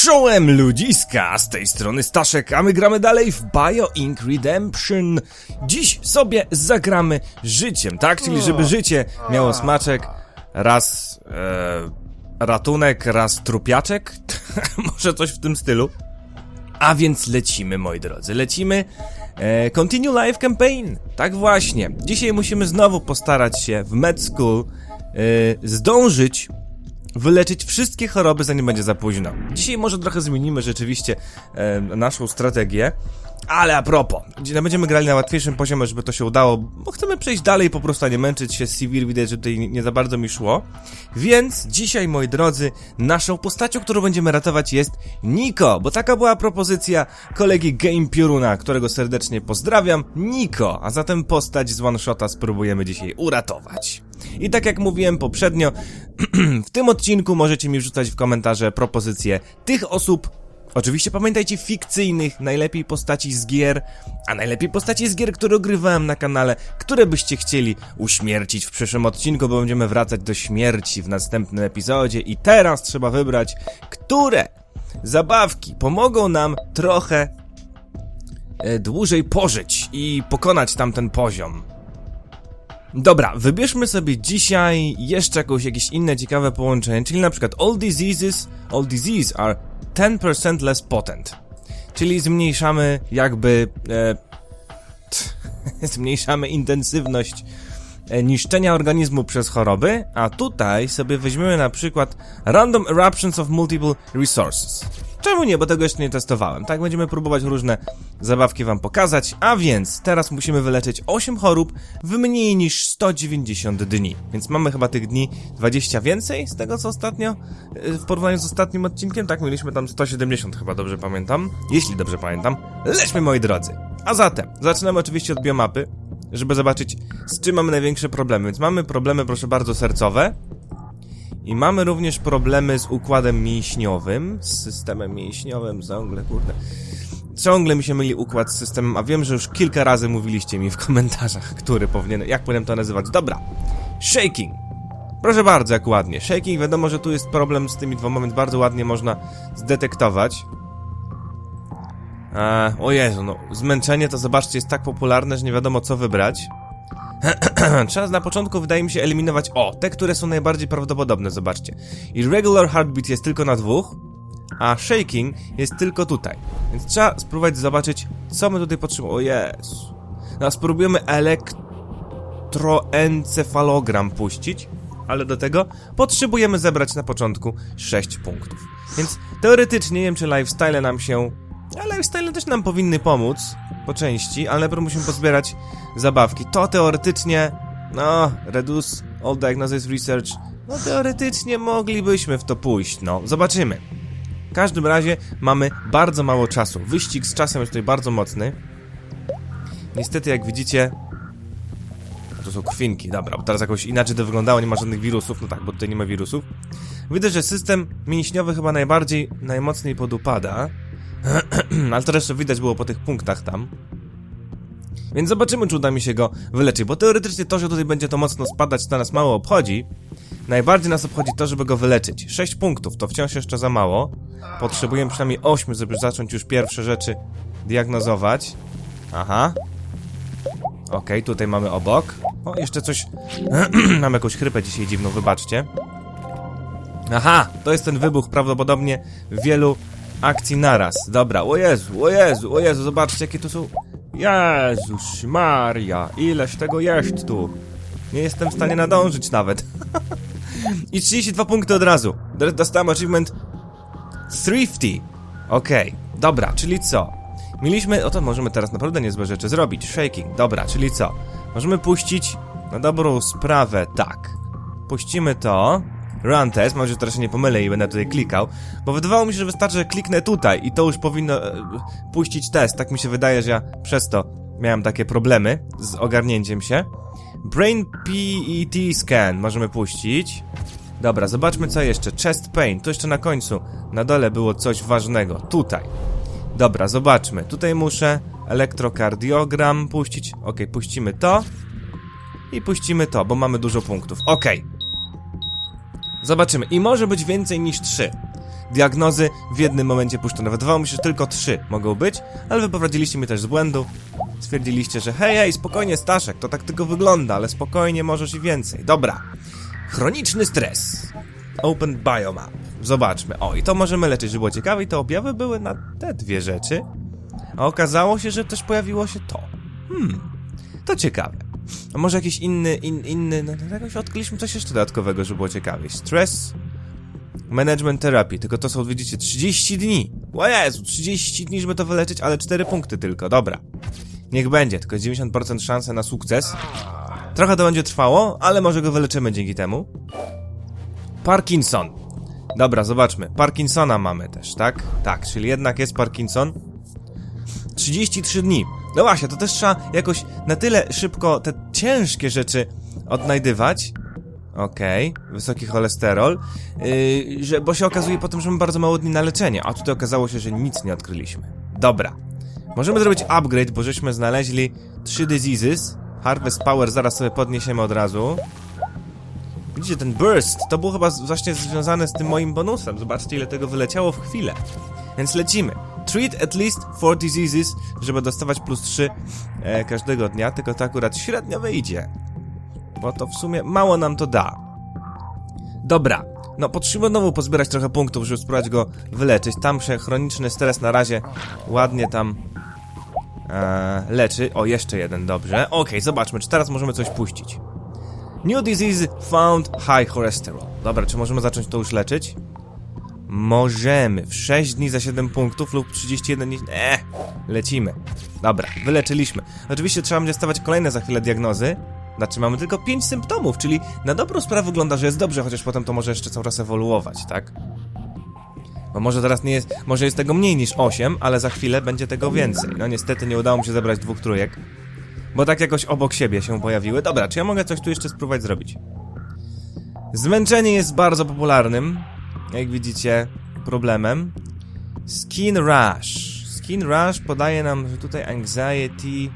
Czołem ludziska, z tej strony Staszek, a my gramy dalej w Bio Ink Redemption. Dziś sobie zagramy życiem, tak? Czyli żeby życie miało smaczek, raz e, ratunek, raz trupiaczek, może coś w tym stylu. A więc lecimy, moi drodzy, lecimy. E, continue Live Campaign. Tak właśnie. Dzisiaj musimy znowu postarać się w Med School e, zdążyć wyleczyć wszystkie choroby, zanim będzie za późno. Dzisiaj może trochę zmienimy rzeczywiście e, naszą strategię, ale a propos, będziemy grali na łatwiejszym poziomie, żeby to się udało, bo chcemy przejść dalej po prostu, a nie męczyć się Civil, widać, że tutaj nie, za bardzo mi szło. Więc dzisiaj, moi drodzy, naszą postacią, którą będziemy ratować jest Niko, bo taka była propozycja kolegi Game Pioruna, którego serdecznie pozdrawiam, Niko, a zatem postać z One Shota spróbujemy dzisiaj uratować. I tak jak mówiłem poprzednio, w tym odcinku możecie mi wrzucać w komentarze propozycje tych osób, oczywiście pamiętajcie fikcyjnych, najlepiej postaci z gier, a najlepiej postaci z gier, które ogrywałem na kanale, które byście chcieli uśmiercić w przyszłym odcinku, bo będziemy wracać do śmierci w następnym epizodzie i teraz trzeba wybrać, które zabawki pomogą nam trochę e, dłużej pożyć i pokonać tamten poziom. Dobra, wybierzmy sobie dzisiaj jeszcze jakąś, jakieś inne ciekawe połączenie, czyli na przykład all diseases, all disease are 10% less potent. Czyli zmniejszamy jakby, e, zmniejszamy intensywność e, niszczenia organizmu przez choroby, a tutaj sobie weźmiemy na przykład random eruptions of multiple resources. Czemu nie, bo tego jeszcze nie testowałem. Tak, będziemy próbować różne zabawki wam pokazać, a więc teraz musimy wyleczyć 8 chorób w mniej niż 190 dni. Więc mamy chyba tych dni 20 więcej z tego co ostatnio, yy, w porównaniu z ostatnim odcinkiem. Tak, mieliśmy tam 170 chyba, dobrze pamiętam. Jeśli dobrze pamiętam. Lećmy moi drodzy. A zatem, zaczynamy oczywiście od biomapy, żeby zobaczyć z czym mamy największe problemy. Więc mamy problemy, proszę bardzo, sercowe. I mamy również problemy z układem mięśniowym, z systemem mięśniowym, ciągle, kurde. Ciągle mi się myli układ z systemem, a wiem, że już kilka razy mówiliście mi w komentarzach, który powinien, jak powinien to nazywać. Dobra, shaking. Proszę bardzo, jak ładnie. Shaking, wiadomo, że tu jest problem z tymi dwoma, więc bardzo ładnie można zdetektować. Eee, o Jezu, no, zmęczenie to zobaczcie, jest tak popularne, że nie wiadomo co wybrać. Trzeba na początku, wydaje mi się, eliminować, o, te, które są najbardziej prawdopodobne, zobaczcie. Irregular heartbeat jest tylko na dwóch, a shaking jest tylko tutaj. Więc trzeba spróbować zobaczyć, co my tutaj potrzebujemy. O Jezu. No, spróbujemy elektroencefalogram puścić, ale do tego potrzebujemy zebrać na początku 6 punktów. Więc teoretycznie, nie wiem, czy lifestyle nam się... A lifestyle też nam powinny pomóc, po części, ale najpierw musimy pozbierać zabawki. To teoretycznie, no, reduce all diagnosis research, no teoretycznie moglibyśmy w to pójść, no, zobaczymy. W każdym razie mamy bardzo mało czasu. Wyścig z czasem jest tutaj bardzo mocny. Niestety, jak widzicie, to są kwinki, dobra, bo teraz jakoś inaczej to wyglądało, nie ma żadnych wirusów, no tak, bo tutaj nie ma wirusów. Widać, że system mięśniowy chyba najbardziej, najmocniej podupada. Ale to jeszcze widać było po tych punktach tam. Więc zobaczymy, czy uda mi się go wyleczyć, bo teoretycznie to, że tutaj będzie to mocno spadać, to nas mało obchodzi. Najbardziej nas obchodzi to, żeby go wyleczyć. 6 punktów, to wciąż jeszcze za mało. Potrzebujemy przynajmniej 8, żeby zacząć już pierwsze rzeczy diagnozować. Aha. Okej, okay, tutaj mamy obok. O, jeszcze coś... Mam jakąś chrypę dzisiaj dziwną, wybaczcie. Aha, to jest ten wybuch prawdopodobnie wielu akcji naraz. Dobra, o Jezu, o Jezu, o Jezu, zobaczcie jakie to są... Jezus Maria, ileż tego jest tu. Nie jestem w stanie nadążyć nawet. I 32 punkty od razu. Dostałem achievement Thrifty. Okej, okay. dobra, czyli co? Mieliśmy, oto możemy teraz naprawdę niezłe rzeczy zrobić. Shaking, dobra, czyli co? Możemy puścić na dobrą sprawę, tak. Puścimy to. Run test, mam nadzieję, że teraz się nie pomylę i będę tutaj klikał, bo wydawało mi się, że wystarczy, że kliknę tutaj i to już powinno e, puścić test. Tak mi się wydaje, że ja przez to miałem takie problemy z ogarnięciem się. Brain PET scan możemy puścić. Dobra, zobaczmy co jeszcze. Chest pain, to jeszcze na końcu. Na dole było coś ważnego. Tutaj. Dobra, zobaczmy. Tutaj muszę elektrokardiogram puścić. Ok, puścimy to. I puścimy to, bo mamy dużo punktów. Ok. Zobaczymy. I może być więcej niż 3. diagnozy w jednym momencie puszczone. Wydawało mi się, że tylko trzy mogą być, ale wy poprowadziliście mnie też z błędu. Stwierdziliście, że hej, hej, spokojnie Staszek, to tak tylko wygląda, ale spokojnie możesz i więcej. Dobra. Chroniczny stres. Open Biomap. Zobaczmy. O, i to możemy leczyć, było ciekawe. I te objawy były na te dwie rzeczy. A okazało się, że też pojawiło się to. Hmm, to ciekawe. A może jakiś inny, in, inny, no no, jakoś odkryliśmy coś jeszcze dodatkowego, żeby było ciekawie. Stress Management Therapy, tylko to są, widzicie, 30 dni. O Jezu, 30 dni, żeby to wyleczyć, ale 4 punkty tylko, dobra. Niech będzie, tylko 90% szansy na sukces. Trochę to będzie trwało, ale może go wyleczymy dzięki temu. Parkinson. Dobra, zobaczmy. Parkinsona mamy też, tak? Tak, czyli jednak jest Parkinson. 33 dni. No właśnie, to też trzeba jakoś na tyle szybko te ciężkie rzeczy odnajdywać. Okej, wysoki cholesterol, yy, że, bo się okazuje potem, że mamy bardzo mało dni na leczenie, a tutaj okazało się, że nic nie odkryliśmy. Dobra, możemy zrobić upgrade, bo żeśmy znaleźli 3 diseases. Harvest Power zaraz sobie podniesiemy od razu. Widzicie, ten burst, to było chyba właśnie związane z tym moim bonusem. Zobaczcie, ile tego wyleciało w chwilę. Więc lecimy. Treat at least 4 diseases, żeby dostawać plus 3 e, każdego dnia, tylko to akurat średnio wyjdzie. Bo to w sumie mało nam to da. Dobra. No, potrzebuję znowu pozbierać trochę punktów, żeby spróbować go wyleczyć. Tam się chroniczny stres na razie ładnie tam e, leczy. O, jeszcze jeden, dobrze. Okej, zobaczmy, czy teraz możemy coś puścić. New disease found high cholesterol. Dobra, czy możemy zacząć to już leczyć? Możemy. W 6 dni za 7 punktów lub 31 dni. Eee, lecimy. Dobra, wyleczyliśmy. Oczywiście trzeba będzie stawać kolejne za chwilę diagnozy. Znaczy, mamy tylko 5 symptomów, czyli na dobrą sprawę wygląda, że jest dobrze, chociaż potem to może jeszcze cały czas ewoluować, tak? Bo może teraz nie jest, może jest tego mniej niż 8, ale za chwilę będzie tego więcej. No niestety nie udało mi się zebrać dwóch trójek. Bo tak jakoś obok siebie się pojawiły. Dobra, czy ja mogę coś tu jeszcze spróbować zrobić? Zmęczenie jest bardzo popularnym, jak widzicie, problemem. Skin Rush. Skin Rush podaje nam tutaj anxiety.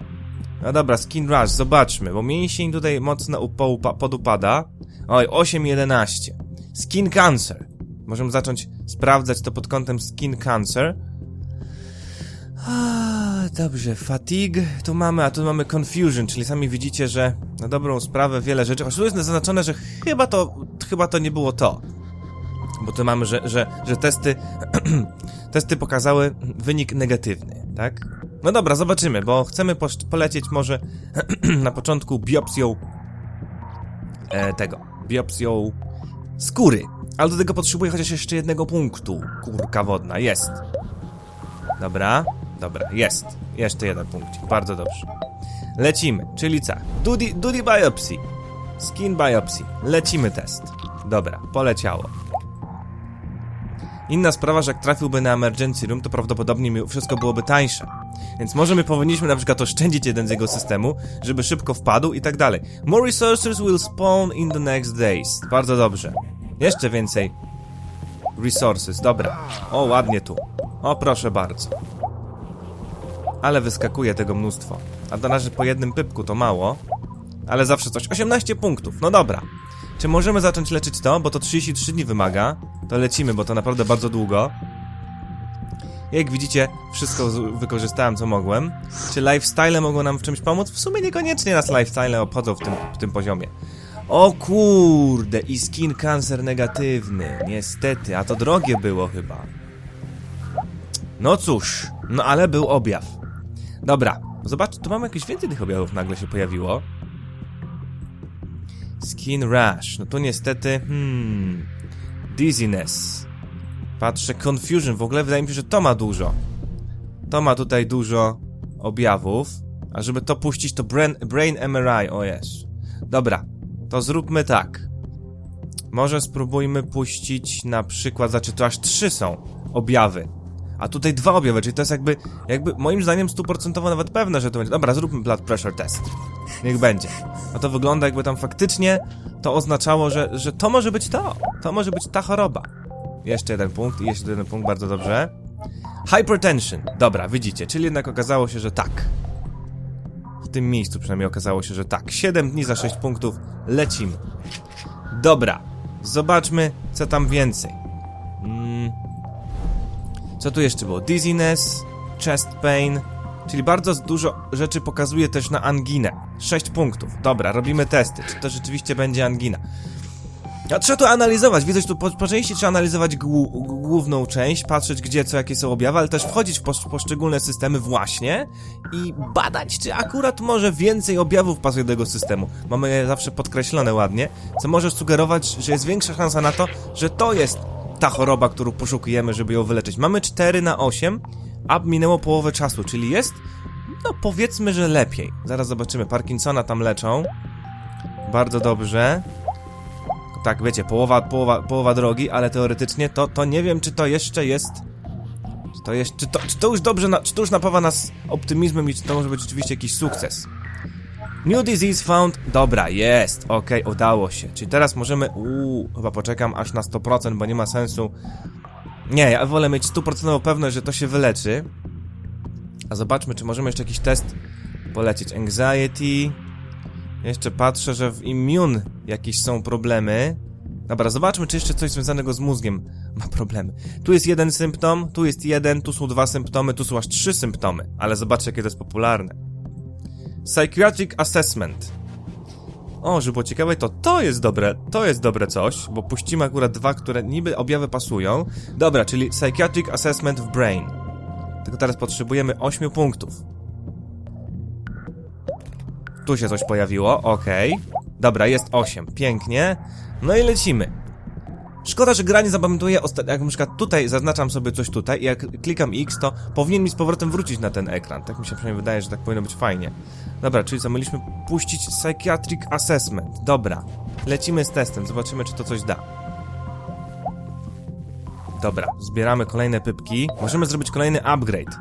No dobra, Skin Rush, zobaczmy, bo mięsień tutaj mocno upa- podupada. Oj, 8-11. Skin Cancer. Możemy zacząć sprawdzać to pod kątem Skin Cancer. Dobrze, fatigue tu mamy, a tu mamy confusion, czyli sami widzicie, że na dobrą sprawę wiele rzeczy. Chociaż tu jest zaznaczone, że chyba to, chyba to nie było to. Bo tu mamy, że, że, że testy, testy pokazały wynik negatywny, tak? No dobra, zobaczymy, bo chcemy polecieć może na początku biopsją e, tego, biopsją skóry. Ale do tego potrzebuję chociaż jeszcze jednego punktu. Kurka wodna, jest. Dobra, dobra, jest. Jeszcze jeden punkcik, bardzo dobrze. Lecimy, czyli co? Duty biopsy. Skin biopsy. Lecimy test. Dobra, poleciało. Inna sprawa, że jak trafiłby na emergency room, to prawdopodobnie wszystko byłoby tańsze. Więc może my powinniśmy na przykład oszczędzić jeden z jego systemu, żeby szybko wpadł i tak dalej. More resources will spawn in the next days. Bardzo dobrze. Jeszcze więcej resources, dobra. O, ładnie tu. O, proszę bardzo. Ale wyskakuje tego mnóstwo. A to na razie po jednym pypku to mało. Ale zawsze coś. 18 punktów, no dobra. Czy możemy zacząć leczyć to, bo to 33 dni wymaga? To lecimy, bo to naprawdę bardzo długo. Jak widzicie, wszystko wykorzystałem, co mogłem. Czy lifestyle mogą nam w czymś pomóc? W sumie niekoniecznie nas lifestyle obchodzą w tym, w tym poziomie. O kurde, i skin cancer negatywny. Niestety, a to drogie było chyba. No cóż, no ale był objaw. Dobra, zobacz, tu mamy jakieś więcej tych objawów nagle się pojawiło. Skin rash, no to niestety, hmm... Dizziness. Patrzę, confusion, w ogóle wydaje mi się, że to ma dużo. To ma tutaj dużo objawów. A żeby to puścić, to brain, brain MRI, o jest. Dobra, to zróbmy tak. Może spróbujmy puścić na przykład, znaczy to aż trzy są objawy. A tutaj dwa objawy, czyli to jest jakby, jakby moim zdaniem stuprocentowo nawet pewne, że to będzie. Dobra, zróbmy blood pressure test. Niech będzie. A to wygląda jakby tam faktycznie to oznaczało, że, że to może być to. To może być ta choroba. Jeszcze jeden punkt i jeszcze jeden punkt, bardzo dobrze. Hypertension. Dobra, widzicie, czyli jednak okazało się, że tak. W tym miejscu przynajmniej okazało się, że tak. 7 dni za 6 punktów. Lecimy. Dobra. Zobaczmy, co tam więcej. Mm, Co tu jeszcze było? Dizziness, chest pain, czyli bardzo dużo rzeczy pokazuje też na anginę. 6 punktów. Dobra, robimy testy. Czy to rzeczywiście będzie angina? A trzeba to analizować, że tu po, po części trzeba analizować główną część, patrzeć gdzie, co, jakie są objawy, ale też wchodzić w posz- poszczególne systemy właśnie i badać, czy akurat może więcej objawów pasuje do tego systemu. Mamy je zawsze podkreślone ładnie, co może sugerować, że jest większa szansa na to, że to jest ta choroba, którą poszukujemy, żeby ją wyleczyć. Mamy 4 na 8, a minęło połowę czasu, czyli jest, no powiedzmy, że lepiej. Zaraz zobaczymy, Parkinsona tam leczą. Bardzo dobrze. Tak, wiecie, połowa, połowa, połowa drogi, ale teoretycznie to, to nie wiem, czy to jeszcze jest. Czy to, jest, czy, to, czy to już dobrze, na, czy to już napawa nas optymizmem i czy to może być rzeczywiście jakiś sukces. New disease found. Dobra, jest. Okej, udało się. Czyli teraz możemy. Uuu, chyba poczekam aż na 100%, bo nie ma sensu. Nie, ja wolę mieć 100% pewność, że to się wyleczy. A zobaczmy, czy możemy jeszcze jakiś test polecieć. Anxiety. Jeszcze patrzę, że w immune jakieś są problemy. Dobra, zobaczmy, czy jeszcze coś związanego z mózgiem ma problemy. Tu jest jeden symptom, tu jest jeden, tu są dwa symptomy, tu są aż trzy symptomy. Ale zobaczcie, jakie to jest popularne. Psychiatric Assessment. O, żeby było ciekawe, to to jest dobre, to jest dobre coś, bo puścimy akurat dwa, które niby objawy pasują. Dobra, czyli Psychiatric Assessment w Brain. Tylko teraz potrzebujemy 8 punktów. Tu się coś pojawiło, okej. Dobra, jest 8, pięknie. No i lecimy. Szkoda, że gra nie zapamiętuje, osta- jak na przykład tutaj zaznaczam sobie coś tutaj i jak klikam X, to powinien mi z powrotem wrócić na ten ekran. Tak mi się przynajmniej wydaje, że tak powinno być fajnie. Dobra, czyli co, mieliśmy puścić Psychiatric Assessment. Dobra, lecimy z testem, zobaczymy czy to coś da. Dobra, zbieramy kolejne pypki. Możemy zrobić kolejny upgrade.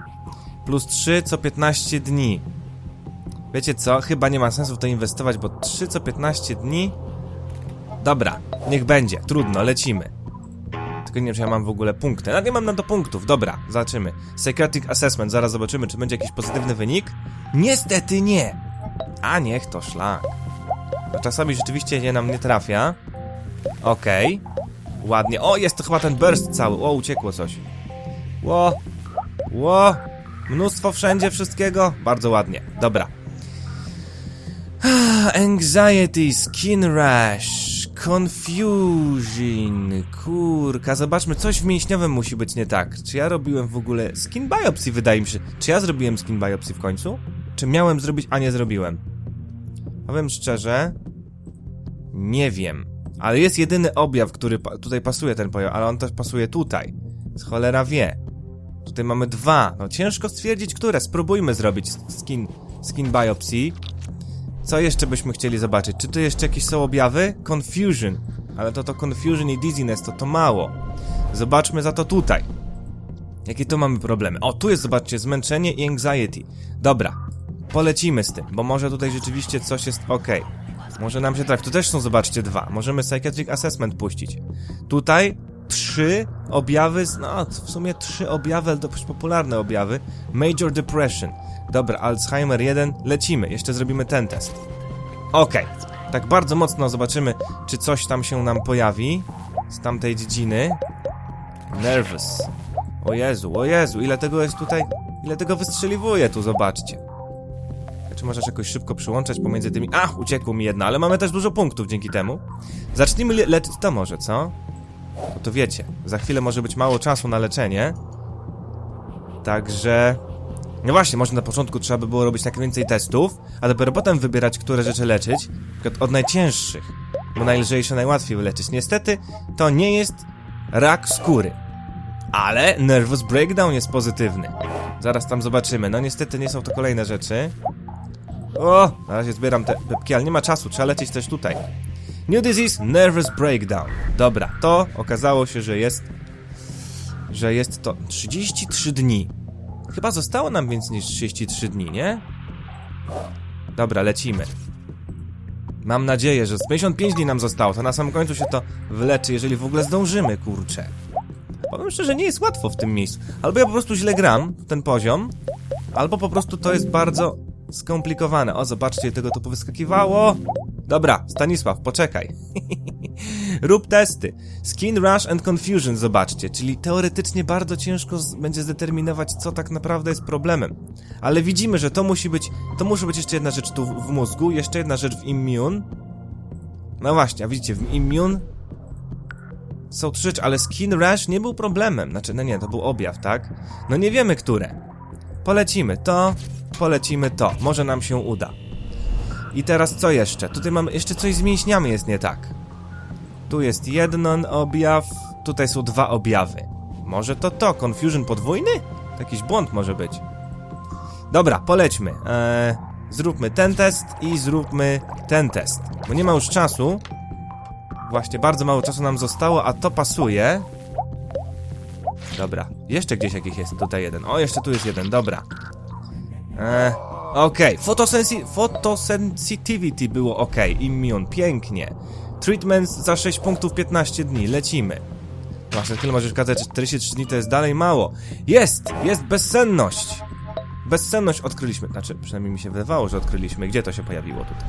Plus 3 co 15 dni. Wiecie co? Chyba nie ma sensu w to inwestować, bo 3 co 15 dni. Dobra, niech będzie. Trudno, lecimy. Tylko nie wiem, czy ja mam w ogóle punkty. No nie mam na to punktów. Dobra, zobaczymy. Psychiatric Assessment, zaraz zobaczymy, czy będzie jakiś pozytywny wynik. Niestety nie. A niech to szlak. A czasami rzeczywiście nie nam nie trafia. Okej. Ładnie. O, jest to chyba ten burst cały. O, uciekło coś. Ło. Ło. Mnóstwo wszędzie wszystkiego. Bardzo ładnie. Dobra. Anxiety, skin rash, confusion, kurka, zobaczmy, coś w mięśniowym musi być nie tak. Czy ja robiłem w ogóle skin biopsy, wydaje mi się. Czy ja zrobiłem skin biopsy w końcu? Czy miałem zrobić, a nie zrobiłem? Powiem szczerze, nie wiem. Ale jest jedyny objaw, który pa tutaj pasuje ten pojaw, ale on też pasuje tutaj. Z cholera wie. Tutaj mamy dwa. No ciężko stwierdzić, które. Spróbujmy zrobić skin, skin biopsy. Co jeszcze byśmy chcieli zobaczyć? Czy tu jeszcze jakieś są objawy? Confusion. Ale to to confusion i dizziness to to mało. Zobaczmy za to tutaj. Jakie tu mamy problemy? O, tu jest, zobaczcie, zmęczenie i anxiety. Dobra, polecimy z tym, bo może tutaj rzeczywiście coś jest ok. Może nam się trafi. Tu też są, zobaczcie, dwa. Możemy psychiatric assessment puścić. Tutaj trzy objawy, no w sumie trzy objawy, ale dość popularne objawy. Major depression. Dobra, Alzheimer 1, lecimy. Jeszcze zrobimy ten test. Okej. Tak bardzo mocno zobaczymy, czy coś tam się nam pojawi z tamtej dziedziny. Nervous. O Jezu, o Jezu, ile tego jest tutaj, ile tego wystrzeliwuje tu, zobaczcie. Czy możesz jakoś szybko przyłączać pomiędzy tymi... Ach, uciekło mi jedna, ale mamy też dużo punktów dzięki temu. Zacznijmy le leczyć to może, co? Bo to wiecie, za chwilę może być mało czasu na leczenie. Także... No właśnie, może na początku trzeba by było robić jak więcej testów, a dopiero potem wybierać, które rzeczy leczyć, od najcięższych, bo najlżejsze najłatwiej wyleczyć. Niestety, to nie jest rak skóry. Ale nervous breakdown jest pozytywny. Zaraz tam zobaczymy. No niestety nie są to kolejne rzeczy. O, na razie zbieram te pepki, ale nie ma czasu, trzeba lecieć też tutaj. New disease, nervous breakdown. Dobra, to okazało się, że jest... Że jest to 33 dni. Chyba zostało nam więcej niż 33 dni, nie? Dobra, lecimy. Mam nadzieję, że z 55 dni nam zostało, to na samym końcu się to wyleczy, jeżeli w ogóle zdążymy, kurczę. Powiem szczerze, nie jest łatwo w tym miejscu. Albo ja po prostu źle gram ten poziom, albo po prostu to jest bardzo skomplikowane. O, zobaczcie, tego tu powyskakiwało. Dobra, Stanisław, poczekaj. Rób testy. Skin Rush and Confusion, zobaczcie. Czyli teoretycznie bardzo ciężko będzie zdeterminować, co tak naprawdę jest problemem. Ale widzimy, że to musi być, to musi być jeszcze jedna rzecz tu w, mózgu, jeszcze jedna rzecz w immune. No właśnie, a widzicie, w immune są trzy rzeczy, ale skin rash nie był problemem. Znaczy, no nie, to był objaw, tak? No nie wiemy, które. Polecimy to, polecimy to. Może nam się uda. I teraz co jeszcze? Tutaj mamy, jeszcze coś z mięśniami jest nie tak. Tu jest jeden objaw, tutaj są dwa objawy. Może to to, confusion podwójny? To jakiś błąd może być. Dobra, polećmy. Eee, zróbmy ten test i zróbmy ten test. Bo nie ma już czasu. Właśnie, bardzo mało czasu nam zostało, a to pasuje. Dobra, jeszcze gdzieś jakiś jest tutaj jeden. O, jeszcze tu jest jeden, dobra. Eee, okej, Photosensi photosensitivity było ok, immune, pięknie. Treatment za 6 punktów 15 dni, lecimy. Właśnie, tyle możesz kazać, 43 dni to jest dalej mało. Jest, jest bezsenność. Bezsenność odkryliśmy, znaczy przynajmniej mi się wydawało, że odkryliśmy. Gdzie to się pojawiło tutaj?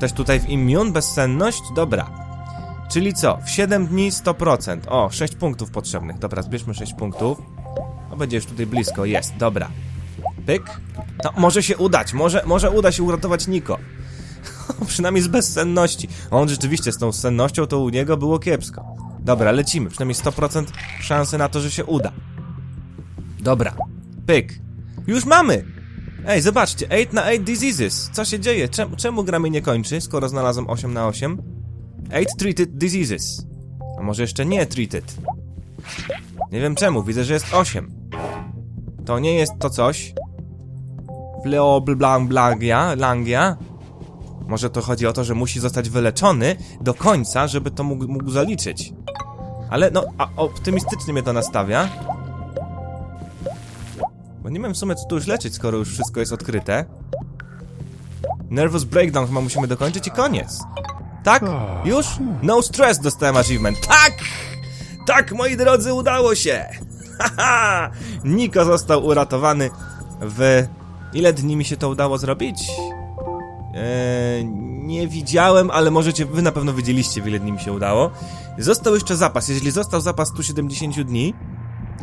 Też tutaj w immune bezsenność? Dobra. Czyli co? W 7 dni 100%. O, 6 punktów potrzebnych. Dobra, zbierzmy 6 punktów. O, będzie już tutaj blisko. Jest, dobra. Pyk. No, może się udać. Może, może uda się uratować Niko. Przynajmniej z bezsenności. On rzeczywiście z tą sennością to u niego było kiepsko. Dobra, lecimy. Przynajmniej 100% szansy na to, że się uda. Dobra. Pyk. Już mamy! Ej, zobaczcie, 8 na 8 diseases. Co się dzieje? Czemu, czemu gra mi nie kończy, skoro znalazłem 8 na 8? 8 treated diseases. A może jeszcze nie treated? Nie wiem czemu, widzę, że jest 8. To nie jest to coś. Fleo blanc blangia, langia. Może to chodzi o to, że musi zostać wyleczony do końca, żeby to mógł, mógł zaliczyć. Ale no, a optymistycznie mnie to nastawia. Bo nie wiem w sumie co tu już leczyć, skoro już wszystko jest odkryte. Nervous breakdown chyba musimy dokończyć i koniec. Tak? Już? No stress dostałem achievement. Tak! Tak, moi drodzy, udało się! Haha! Niko został uratowany w... Ile dni mi się to udało zrobić? Eee, nie widziałem, ale możecie, wy na pewno wiedzieliście, ile dni mi się udało. Został jeszcze zapas. Jeżeli został zapas 170 dni,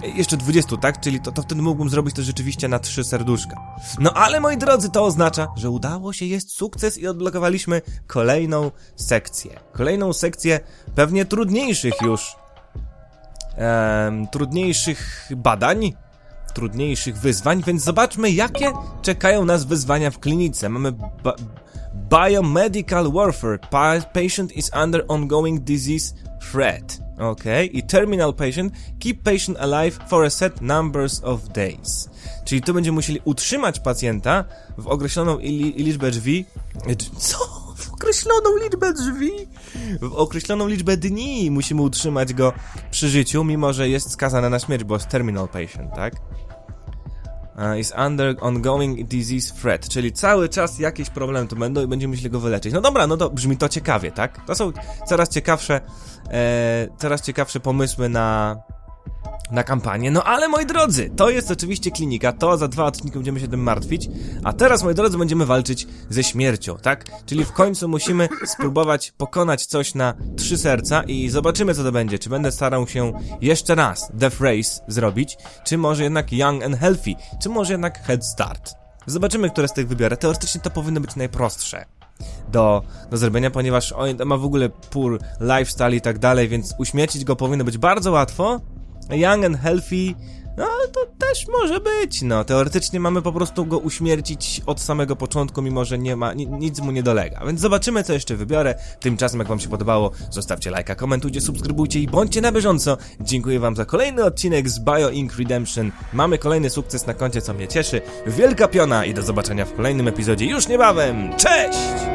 jeszcze 20, tak? Czyli to, to wtedy mógłbym zrobić to rzeczywiście na 3 serduszka. No ale moi drodzy, to oznacza, że udało się, jest sukces i odblokowaliśmy kolejną sekcję. Kolejną sekcję pewnie trudniejszych już. Em, trudniejszych badań, trudniejszych wyzwań, więc zobaczmy, jakie czekają nas wyzwania w klinice. Mamy Biomedical Warfare. Pa patient is under ongoing disease threat. Ok, i terminal patient. Keep patient alive for a set numbers of days. Czyli tu będziemy musieli utrzymać pacjenta w określoną ili liczbę drzwi. e, Co? Określoną liczbę drzwi? W określoną liczbę dni musimy utrzymać go przy życiu, mimo że jest skazany na śmierć, bo jest terminal patient, tak? Is under ongoing disease threat, czyli cały czas jakieś problemy tu będą i będziemy musieli go wyleczyć. No dobra, no to brzmi to ciekawie, tak? To są coraz ciekawsze, e, coraz ciekawsze pomysły na, na kampanię. No ale moi drodzy, to jest oczywiście klinika, to za dwa odcinki będziemy się tym martwić, a teraz moi drodzy będziemy walczyć ze śmiercią, tak? Czyli w końcu musimy spróbować pokonać coś na trzy serca i zobaczymy co to będzie. Czy będę starał się jeszcze raz Death Race zrobić, czy może jednak Young and Healthy, czy może jednak Head Start. Zobaczymy, które z tych wybiorę. Teoretycznie to powinno być najprostsze do, do zrobienia, ponieważ on ma w ogóle poor lifestyle i tak dalej, więc uśmiercić go powinno być bardzo łatwo. Young and healthy, no to też może być. No, teoretycznie mamy po prostu go uśmiercić od samego początku, mimo że nie ma, ni, nic mu nie dolega. Więc zobaczymy, co jeszcze wybiorę. Tymczasem, jak wam się podobało, zostawcie lajka, komentujcie, subskrybujcie i bądźcie na bieżąco. Dziękuję wam za kolejny odcinek z Bio Inc. Redemption. Mamy kolejny sukces na koncie, co mnie cieszy. Wielka piona i do zobaczenia w kolejnym epizodzie już niebawem. Cześć!